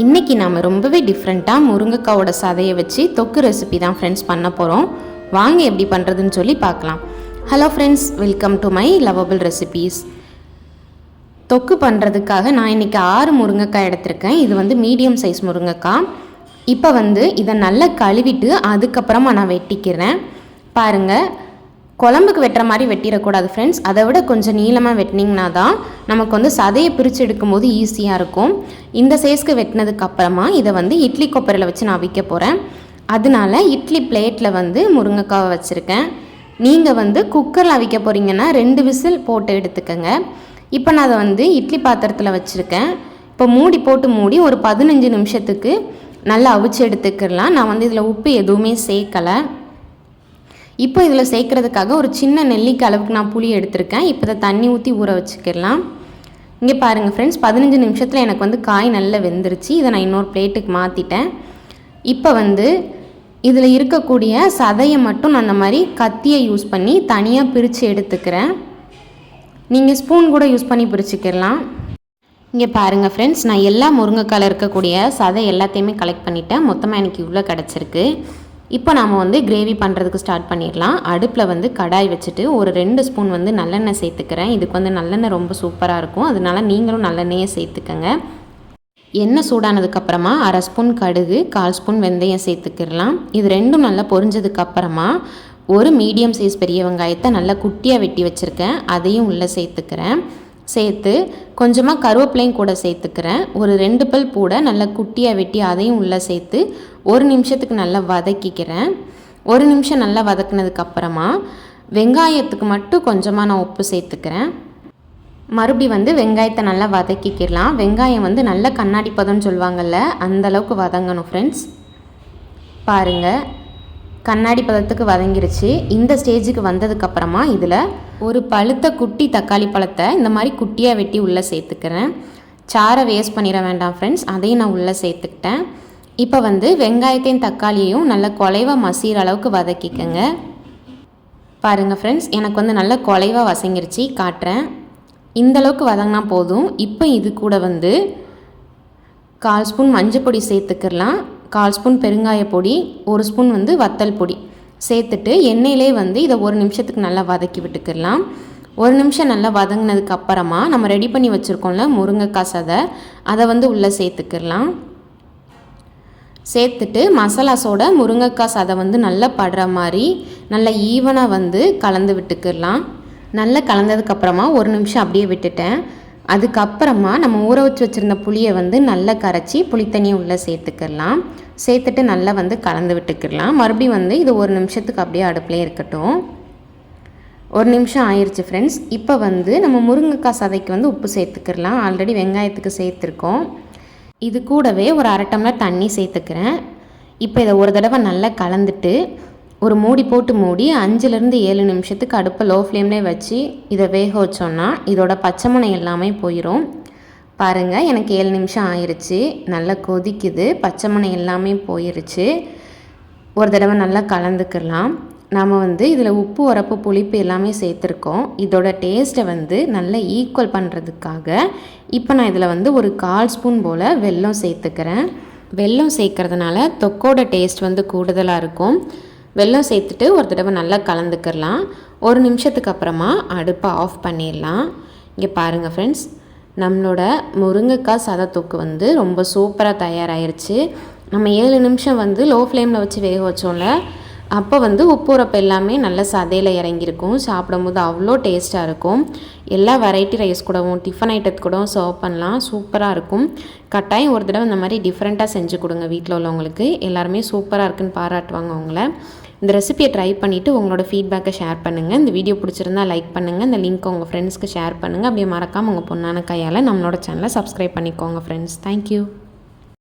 இன்றைக்கி நாம் ரொம்பவே டிஃப்ரெண்ட்டாக முருங்கைக்காவோட சதையை வச்சு தொக்கு ரெசிபி தான் ஃப்ரெண்ட்ஸ் பண்ண போகிறோம் வாங்க எப்படி பண்ணுறதுன்னு சொல்லி பார்க்கலாம். Hello friends welcome to my lovable recipes தொக்கு பண்ணுறதுக்காக நான் இன்றைக்கி ஆறு முருங்கைக்காய் எடுத்திருக்கேன். இது வந்து மீடியம் சைஸ் முருங்கைக்காய். இப்போ வந்து இதை நல்லா கழுவிட்டு அதுக்கப்புறமா நான் வெட்டிக்கிறேன். பாருங்கள் குழம்புக்கு வெட்டுற மாதிரி வெட்டிடக்கூடாது ஃப்ரெண்ட்ஸ் அதை விட கொஞ்சம் நீளமாக வெட்டினீங்கன்னா தான் நமக்கு வந்து சதையை பிரித்து எடுக்கும்போது ஈஸியாக இருக்கும். இந்த சைஸ்க்கு வெட்டினதுக்கப்புறமா இதை வந்து இட்லி கொப்பரையில் வச்சு நான் விற்க போகிறேன் அதனால இட்லி பிளேட்டில் வந்து முருங்கைக்காவை வச்சுருக்கேன். நீங்கள் வந்து குக்கரில் அவிக்க போகிறீங்கன்னா ரெண்டு விசில் போட்டு எடுத்துக்கோங்க. இப்போ நான் அதை வந்து இட்லி பாத்திரத்தில் வச்சுருக்கேன். இப்போ மூடி போட்டு மூடி ஒரு பதினஞ்சு நிமிஷத்துக்கு நல்லா அவிச்சு எடுத்துக்கிடலாம் நான் வந்து இதில் உப்பு எதுவுமே சேர்க்கலை. இப்போ இதில் சேர்க்குறதுக்காக ஒரு சின்ன நெல்லிக்கு அளவுக்கு நான் புளி எடுத்திருக்கேன். இப்போ இதை தண்ணி ஊற்றி ஊற வச்சுக்கிடலாம். இங்கே பாருங்கள் ஃப்ரெண்ட்ஸ் பதினஞ்சு நிமிஷத்தில் எனக்கு வந்து காய் நல்லா வெந்துருச்சு. இதை நான் இன்னொரு பிளேட்டுக்கு மாற்றிட்டேன் இப்போ வந்து இதில் இருக்கக்கூடிய சதையை மட்டும் நான் அந்த மாதிரி கத்தியை யூஸ் பண்ணி தனியாக பிரித்து எடுத்துக்கிறேன். நீங்கள் ஸ்பூன் கூட யூஸ் பண்ணி பிரிச்சுக்கிடலாம். இங்கே பாருங்கள் ஃப்ரெண்ட்ஸ் நான் எல்லா முருங்கைக்காயில் இருக்கக்கூடிய சதை எல்லாத்தையுமே கலெக்ட் பண்ணிட்டேன். மொத்தமாக எனக்கு இவ்வளோ கிடச்சிருக்கு. இப்போ நாம் வந்து கிரேவி பண்ணுறதுக்கு ஸ்டார்ட் பண்ணிடலாம். அடுப்பில் வந்து கடாய் வச்சுட்டு ஒரு ரெண்டு ஸ்பூன் வந்து நல்லெண்ணெய் சேர்த்துக்கிறேன். இதுக்கு வந்து நல்லெண்ணெய் ரொம்ப சூப்பராக இருக்கும். அதனால நீங்களும் நல்லெண்ணெயை சேர்த்துக்கங்க. எண்ணெய் சூடானதுக்கப்புறமா அரை ஸ்பூன் கடுகு கால் ஸ்பூன் வெந்தயம் சேர்த்துக்கிடலாம். இது ரெண்டும் நல்லா பொரிஞ்சதுக்கப்புறமா ஒரு மீடியம் சைஸ் பெரிய வெங்காயத்தை நல்லா குட்டியாக வெட்டி வச்சுருக்கேன். அதையும் உள்ளே சேர்த்துக்கிறேன். சேர்த்து கொஞ்சமாக கருவேப்பிலையும் கூட சேர்த்துக்கிறேன். ஒரு ரெண்டு பல் பூட நல்லா குட்டியாக வெட்டி அதையும் உள்ளே சேர்த்து ஒரு நிமிஷத்துக்கு நல்லா வதக்கிக்கிறேன். ஒரு நிமிஷம் நல்லா வதக்குனதுக்கப்புறமா வெங்காயத்துக்கு மட்டும் கொஞ்சமாக நான் உப்பு சேர்த்துக்கிறேன். மறுபடி வந்து வெங்காயத்தை நல்லா வதக்கிக்கிடலாம் வெங்காயம் வந்து நல்ல கண்ணாடி பதம்னு சொல்லுவாங்கள்ல அந்தளவுக்கு வதங்கணும் ஃப்ரெண்ட்ஸ் பாருங்கள் கண்ணாடி பதத்துக்கு வதங்கிருச்சு. இந்த ஸ்டேஜுக்கு வந்ததுக்கப்புறமா இதில் ஒரு பழுத்த குட்டி தக்காளி பழத்தை இந்த மாதிரி குட்டியாக வெட்டி உள்ளே சேர்த்துக்கிறேன். சாரை வேஸ்ட் பண்ணிட வேண்டாம் ஃப்ரெண்ட்ஸ் அதையும் நான் உள்ளே சேர்த்துக்கிட்டேன். இப்போ வந்து வெங்காயத்தையும் தக்காளியையும் நல்லா குலைவாக மசிகிற அளவுக்கு வதக்கிக்கங்க. பாருங்கள் ஃப்ரெண்ட்ஸ் எனக்கு வந்து நல்லா குலைவாக வசங்கிருச்சு காட்டுறேன். இந்தளவுக்கு வதங்கினா போதும். இப்போ இது கூட வந்து கால் ஸ்பூன் மஞ்சள் பொடி சேர்த்துக்கிடலாம் கால் ஸ்பூன் பெருங்காய பொடி ஒரு ஸ்பூன் வந்து வத்தல் பொடி. சேர்த்துட்டு எண்ணெயிலே வந்து இதை ஒரு நிமிஷத்துக்கு நல்லா வதக்கி விட்டுக்கிடலாம். ஒரு நிமிஷம் நல்லா வதங்கினதுக்கு அப்புறமா நம்ம ரெடி பண்ணி வச்சுருக்கோம்ல முருங்கைக்காய் சதை அதை வந்து உள்ளே சேர்த்துக்கிடலாம். சேர்த்துட்டு மசாலாஸோட முருங்கைக்காய் சதை வந்து நல்லா படுற மாதிரி நல்லா ஈவனாக வந்து கலந்து விட்டுக்கிடலாம். நல்லா கலந்ததுக்கப்புறமா ஒரு நிமிஷம் அப்படியே விட்டுட்டேன். அதுக்கப்புறமா நம்ம ஊற வச்சு வச்சுருந்த புளியை வந்து நல்லா கரைச்சி புளித்தண்ணி உள்ளே சேர்த்துக்கிடலாம் சேர்த்துட்டு நல்லா வந்து கலந்து விட்டுக்கிடலாம் மறுபடியும் வந்து இது ஒரு நிமிஷத்துக்கு அப்படியே அடுப்புலேயே இருக்கட்டும். ஒரு நிமிஷம் ஆயிடுச்சு ஃப்ரெண்ட்ஸ் இப்போ வந்து நம்ம முருங்கைக்காய் சதைக்கு வந்து உப்பு சேர்த்துக்கிடலாம் ஆல்ரெடி வெங்காயத்துக்கு சேர்த்துருக்கோம். இது கூடவே ஒரு அரை டம்ளர் தண்ணி சேர்த்துக்கிறேன். இப்போ இதை ஒரு தடவை நல்லா கலந்துட்டு ஒரு மூடி போட்டு மூடி அஞ்சுலேருந்து ஏழு நிமிஷத்துக்கு அடுப்பை லோ ஃப்ளேம்லேயே வச்சு இதை வேக வச்சோன்னா இதோட பச்சைமனை எல்லாமே போயிடும் பாருங்கள் எனக்கு ஏழு நிமிஷம் ஆயிடுச்சு நல்லா கொதிக்குது. பச்சைமனை எல்லாமே போயிருச்சு. ஒரு தடவை நல்லா கலந்துக்கலாம். நாம் வந்து இதில் உப்பு உரப்பு புளிப்பு எல்லாமே சேர்த்துருக்கோம். இதோட டேஸ்ட்டை வந்து நல்லா ஈக்குவல் பண்ணுறதுக்காக இப்போ நான் இதில் வந்து ஒரு கால் ஸ்பூன் போல் வெல்லம் சேர்த்துக்கிறேன். வெல்லம் சேர்க்கறதுனால தொக்கோட டேஸ்ட் வந்து கூடுதலாக இருக்கும். வெல்லம் சேர்த்துட்டு ஒரு தடவை நல்லா கலந்துக்கிடலாம் ஒரு நிமிஷத்துக்கு அப்புறமா அடுப்பை ஆஃப் பண்ணிடலாம். இங்கே பாருங்கள் ஃப்ரெண்ட்ஸ் நம்மளோட முருங்கைக்காய் சதத்தூக்கு வந்து ரொம்ப சூப்பராக தயாராகிருச்சு நம்ம ஏழு நிமிஷம் வந்து லோ ஃப்ளேமில் வச்சு வேக வச்சோம்ல அப்போ வந்து உப்புரப்பு எல்லாமே நல்ல சதையில் இறங்கியிருக்கும். சாப்பிடும்போது அவ்வளோ டேஸ்ட்டாக இருக்கும். எல்லா வெரைட்டி ரைஸ் கூடவும் டிஃபன் ஐட்டத்து கூடவும் சர்வ் பண்ணலாம். சூப்பராக இருக்கும். கட்டாயம் ஒரு தடவை இந்த மாதிரி டிஃப்ரெண்ட்டாக செஞ்சு கொடுங்க வீட்டில் உள்ளவங்களுக்கு. எல்லாருமே சூப்பராக இருக்குன்னு பாராட்டுவாங்க அவங்கள. இந்த ரெசிபியை ட்ரை பண்ணிவிட்டு உங்களோட ஃபீட்பேக்கை ஷேர் பண்ணுங்கள் இந்த வீடியோ பிடிச்சிருந்தா லைக் பண்ணுங்கள் இந்த லிங்க் உங்கள் ஃப்ரெண்ட்ஸ்க்கு ஷேர் பண்ணுங்கள் அப்படியே மறக்காமல் உங்கள் பொண்ணான கையால் நம்மளோட சேனலை சப்ஸ்கிரைப் பண்ணிக்கோங்க ஃப்ரெண்ட்ஸ் தேங்க்யூ